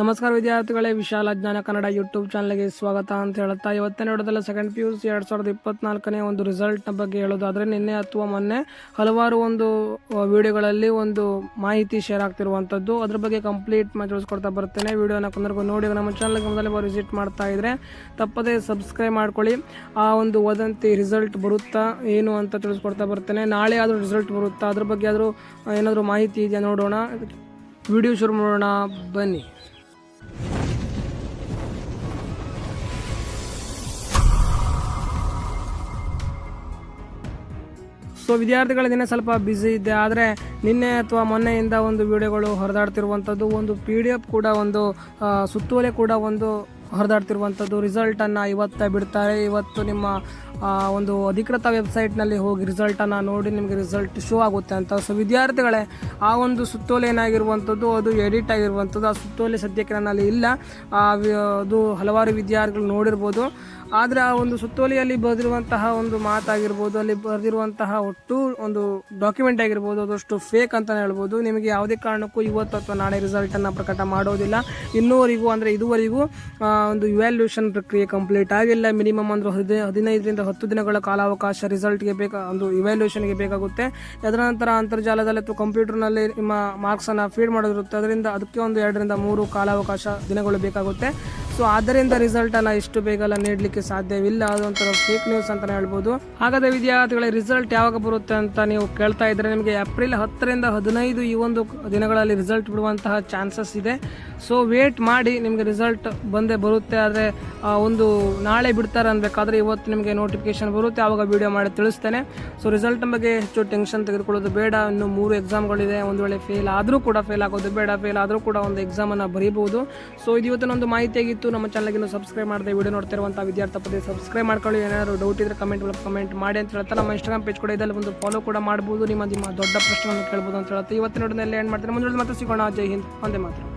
ನಮಸ್ಕಾರ ವಿದ್ಯಾರ್ಥಿಗಳೇ, ವಿಶಾಲ ಜ್ಞಾನ ಕನ್ನಡ ಯೂಟ್ಯೂಬ್ ಚಾನಲ್ಗೆ ಸ್ವಾಗತ ಅಂತ ಹೇಳುತ್ತಾ ಇವತ್ತೇ ನೋಡೋದಲ್ಲ ಸೆಕೆಂಡ್ ಪಿ ಯು ಸಿ ಎರಡು ಸಾವಿರದ ಇಪ್ಪತ್ನಾಲ್ಕನೇ ಒಂದು ರಿಸಲ್ಟ್ನ ಬಗ್ಗೆ ಹೇಳೋದಾದರೆ, ನಿನ್ನೆ ಅಥವಾ ಮೊನ್ನೆ ಹಲವಾರು ಒಂದು ವಿಡಿಯೋಗಳಲ್ಲಿ ಒಂದು ಮಾಹಿತಿ ಶೇರ್ ಆಗ್ತಿರುವಂಥದ್ದು ಅದ್ರ ಬಗ್ಗೆ ಕಂಪ್ಲೀಟ್ ಮಾಡಿ ತಿಳಿಸ್ಕೊಡ್ತಾ ಬರ್ತೇನೆ. ವಿಡಿಯೋನ ಕುಂದರ್ಗೂ ನೋಡಿ, ನಮ್ಮ ಚಾನಲ್ಗೆ ಮೊದಲೇ ಬಾರಿ ವಿಸಿಟ್ ಮಾಡ್ತಾ ಇದ್ರೆ ತಪ್ಪದೇ ಸಬ್ಸ್ಕ್ರೈಬ್ ಮಾಡ್ಕೊಳ್ಳಿ. ಆ ಒಂದು ವದಂತಿ ರಿಸಲ್ಟ್ ಬರುತ್ತಾ, ಏನು ಅಂತ ತಿಳಿಸ್ಕೊಡ್ತಾ ಬರ್ತೇನೆ. ನಾಳೆ ಆದರೂ ರಿಸಲ್ಟ್ ಬರುತ್ತಾ, ಅದ್ರ ಬಗ್ಗೆ ಆದರೂ ಏನಾದರೂ ಮಾಹಿತಿ ಇದೆಯಾ ನೋಡೋಣ. ವಿಡಿಯೋ ಶುರು ಮಾಡೋಣ, ಬನ್ನಿ. ಸೊ ವಿದ್ಯಾರ್ಥಿಗಳ ದಿನ ಸ್ವಲ್ಪ ಬ್ಯುಸಿ ಇದ್ದೆ ಆದರೆ ನಿನ್ನೆ ಅಥವಾ ಮೊನ್ನೆಯಿಂದ ಒಂದು ವಿಡಿಯೋಗಳು ಹೊರದಾಡ್ತಿರುವಂಥದ್ದು ಒಂದು ಪಿ ಡಿ ಎಫ್ ಕೂಡ ಒಂದು ಸುತ್ತುವಲೆ ಕೂಡ ಒಂದು ಹೊರದಾಡ್ತಿರುವಂಥದ್ದು ರಿಸಲ್ಟನ್ನು ಇವತ್ತು ಬಿಡ್ತಾರೆ. ಇವತ್ತು ನಿಮ್ಮ ಒಂದು ಅಧಿಕೃತ ವೆಬ್ಸೈಟ್ನಲ್ಲಿ ಹೋಗಿ ರಿಸಲ್ಟನ್ನು ನೋಡಿ ನಿಮಗೆ ರಿಸಲ್ಟ್ ಶೋ ಆಗುತ್ತೆ ಅಂತ. ಸೊ, ವಿದ್ಯಾರ್ಥಿಗಳೇ, ಆ ಒಂದು ಸುತ್ತೋಲೆ ಏನಾಗಿರುವಂಥದ್ದು, ಅದು ಎಡಿಟ್ ಆಗಿರುವಂಥದ್ದು, ಆ ಸುತ್ತೋಲೆ ಸದ್ಯಕ್ಕೆ ನನ್ನಲ್ಲಿ ಇಲ್ಲ. ಅದು ಹಲವಾರು ವಿದ್ಯಾರ್ಥಿಗಳು ನೋಡಿರ್ಬೋದು. ಆದರೆ ಆ ಒಂದು ಸುತ್ತೋಲೆಯಲ್ಲಿ ಬರೆದಿರುವಂತಹ ಒಂದು ಮಾತಾಗಿರ್ಬೋದು, ಅಲ್ಲಿ ಬರೆದಿರುವಂತಹ ಒಟ್ಟು ಒಂದು ಡಾಕ್ಯುಮೆಂಟ್ ಆಗಿರ್ಬೋದು, ಅದಷ್ಟು ಫೇಕ್ ಅಂತಲೇ ಹೇಳ್ಬೋದು. ನಿಮಗೆ ಯಾವುದೇ ಕಾರಣಕ್ಕೂ ಇವತ್ತು ಅಥವಾ ನಾಳೆ ರಿಸಲ್ಟನ್ನು ಪ್ರಕಟ ಮಾಡೋದಿಲ್ಲ. ಇನ್ನೂವರೆಗೂ ಅಂದರೆ ಇದುವರೆಗೂ ಒಂದು ಇವ್ಯಾಲ್ಯೂಷನ್ ಪ್ರಕ್ರಿಯೆ ಕಂಪ್ಲೀಟ್ ಆಗಿಲ್ಲ. ಮಿನಿಮಮ್ ಅಂದ್ರೆ ಹದಿನೈ ಹದಿನೈದರಿಂದ ಹತ್ತು ದಿನಗಳ ಕಾಲಾವಕಾಶ ರಿಸಲ್ಟ್ಗೆ ಬೇಕಾ ಒಂದು ಇವ್ಯಾಲ್ಯೂಷನ್ಗೆ ಬೇಕಾಗುತ್ತೆ. ಅದರ ನಂತರ ಅಂತರ್ಜಾಲದಲ್ಲಿ ಅಥವಾ ಕಂಪ್ಯೂಟರ್ನಲ್ಲಿ ನಿಮ್ಮ ಮಾರ್ಕ್ಸನ್ನು ಫೀಡ್ ಮಾಡೋದಿರುತ್ತೆ ಅದರಿಂದ ಅದಕ್ಕೆ ಒಂದು ಎರಡರಿಂದ ಮೂರು ಕಾಲಾವಕಾಶ ದಿನಗಳು ಬೇಕಾಗುತ್ತೆ. ಸೊ ಆದ್ದರಿಂದ ರಿಸಲ್ಟನ್ನು ಇಷ್ಟು ಬೇಗ ಎಲ್ಲ ನೀಡಲಿಕ್ಕೆ ಸಾಧ್ಯವಿಲ್ಲ. ಅದೊಂಥರ ಫೇಕ್ ನ್ಯೂಸ್ ಅಂತಲೇ ಹೇಳ್ಬೋದು. ಹಾಗಾದರೆ ವಿದ್ಯಾರ್ಥಿಗಳ ರಿಸಲ್ಟ್ ಯಾವಾಗ ಬರುತ್ತೆ ಅಂತ ನೀವು ಕೇಳ್ತಾ ಇದ್ರೆ ನಿಮಗೆ ಏಪ್ರಿಲ್ ಹತ್ತರಿಂದ ಹದಿನೈದು ಈ ಒಂದು ದಿನಗಳಲ್ಲಿ ರಿಸಲ್ಟ್ ಬಿಡುವಂತಹ ಚಾನ್ಸಸ್ ಇದೆ. ಸೊ ವೇಟ್ ಮಾಡಿ ನಿಮಗೆ ರಿಸಲ್ಟ್ ಬಂದೇ ಬರುತ್ತೆ. ಆದರೆ ಒಂದು ನಾಳೆ ಬಿಡ್ತಾರೆ ಅನ್ಬೇಕಾದ್ರೆ ಇವತ್ತು ನಿಮಗೆ ನೋಟಿಫಿಕೇಶನ್ ಬರುತ್ತೆ. ಆವಾಗ ವಿಡಿಯೋ ಮಾಡಿ ತಿಳಿಸ್ತೇನೆ. ಸೊ ರಿಸಲ್ಟ್ ಬಗ್ಗೆ ಹೆಚ್ಚು ಟೆನ್ಷನ್ ತೆಗೆದುಕೊಳ್ಳೋದು ಬೇಡ. ಇನ್ನು ಮೂರು ಎಕ್ಸಾಮ್ಗಳಿದೆ ಒಂದು ವೇಳೆ ಫೇಲ್ ಆದರೂ ಕೂಡ ಫೇಲ್ ಆಗೋದು ಬೇಡ. ಫೇಲ್ ಆದರೂ ಕೂಡ ಒಂದು ಎಕ್ಸಾಮನ್ನು ಬರೀಬಹುದು. ಸೊ ಇದು ಇವತ್ತಿನ ಒಂದು ಮಾಹಿತಿ ಆಗಿತ್ತು ನಮ್ಮ ಚಾನಲ್ಗೆ ಸಬ್ಸ್ಕ್ರೈಬ್ ಮಾಡದೆ ವಿಡಿಯೋ ನೋಡ್ತಿರುವಂಥ ವಿದ್ಯಾರ್ಥಿ ಸಬ್ಸ್ಕ್ರೈಬ್ ಮಾಡ್ಕೊಳ್ಳಿ. ಏನಾದ್ರು ಡೌಟ್ ಇದ್ರೆ ಕಮೆಂಟ್ ಕಮೆಂಟ್ ಮಾಡಿ ಅಂತ ಹೇಳ್ತಾ ನಮ್ಮ ಇನ್ಸ್ಟಾಗ್ರಾಮ್ ಪೇಜ್ ಕೂಡ ಇದೆಲ್ಲ ಒಂದು ಫಾಲೋ ಕೂಡ ಮಾಡ್ಬೋದು. ನಿಮ್ಮ ನಿಮ್ಮ ದೊಡ್ಡ ಪ್ರಶ್ನೆಗಳನ್ನು ಕೇಳ್ಬೋದು ಅಂತ ಹೇಳ್ತಾ ಇವತ್ತಿನ ನೋಡಿದಲ್ಲಿ ಏನು ಮಾಡ್ತಾರೆ ಮುಂದೆ ಮತ್ತೆ ಸಿಗೋಣ. ಜೈ ಹಿಂದ್. ಒಂದೇ ಮಾತ್ರ